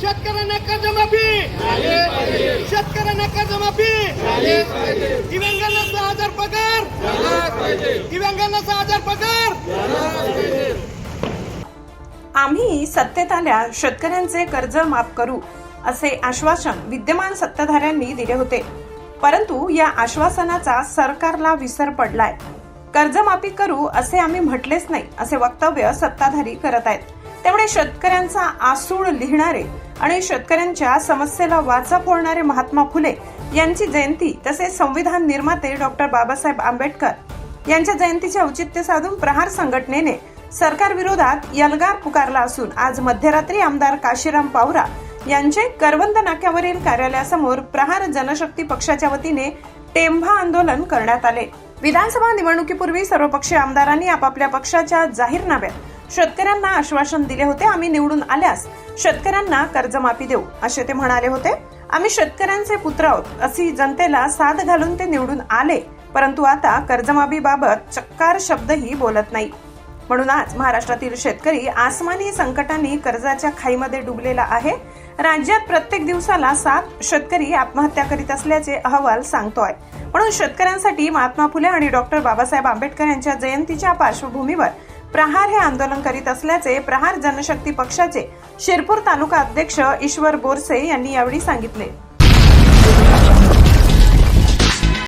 शेतकऱ्यांना कर्जमाफी शेतकऱ्यांना कर्जमाफी दिव्यांगांना सहा हजार पगार दिव्यांगांना सहा हजार पगार आम्ही सत्तेत आल्या शेतकऱ्यांचे कर्ज माफ करू असे आश्वासन विद्यमान सत्ताधाऱ्यांनी दिले होते. परंतु या आश्वासनाचा सरकारला विसर पडलाय. कर्जमाफी करू असे आम्ही म्हटलेच नाही असे वक्तव्य सत्ताधारी करत आहेत. त्यामुळे शेतकऱ्यांचा आसूड लिहिणारे आणि शेतकऱ्यांच्या समस्येला वाचा फोडणारे महात्मा फुले यांची जयंती तसेच संविधान निर्माते डॉक्टर बाबासाहेब आंबेडकर यांच्या जयंतीचे औचित्य साधून प्रहार संघटनेने सरकार विरोधात यलगार पुकारला असून आज मध्यरात्री आमदार काशीराम पावरा यांचे करवंद नाक्यावरील कार्यालयासमोर प्रहार जनशक्ती पक्षाच्या वतीने टेंभा आंदोलन करण्यात आले. विधानसभा निवडणुकीपूर्वी सर्वपक्षीय आमदारांनी आपापल्या पक्षाच्या जाहीरनाम्यात शेतकऱ्यांना आश्वासन दिले होते आम्ही निवडून आल्यास शेतकऱ्यांना कर्जमाफी देऊ असे ते म्हणाले होते. आम्ही शेतकऱ्यांचे पुत्र आहोत अशी जनतेला साथ घालून ते निवडून आले परंतु आता कर्जमाफीबाबत चक्कार शब्दही बोलत नाही. म्हणून आज महाराष्ट्रातील शेतकरी आसमानी संकटांनी कर्जाच्या खाईमध्ये डुबलेला आहे. राज्यात प्रत्येक दिवसाला सात शेतकरी आत्महत्या करीत असल्याचे अहवाल सांगतोय. म्हणून शेतकऱ्यांसाठी महात्मा फुले आणि डॉक्टर बाबासाहेब आंबेडकर यांच्या जयंतीच्या पार्श्वभूमीवर प्रहार हे आंदोलन करीत असल्याचे प्रहार जनशक्ती पक्षाचे शिरपूर तालुका अध्यक्ष ईश्वर बोरसे यांनी यावेळी सांगितले.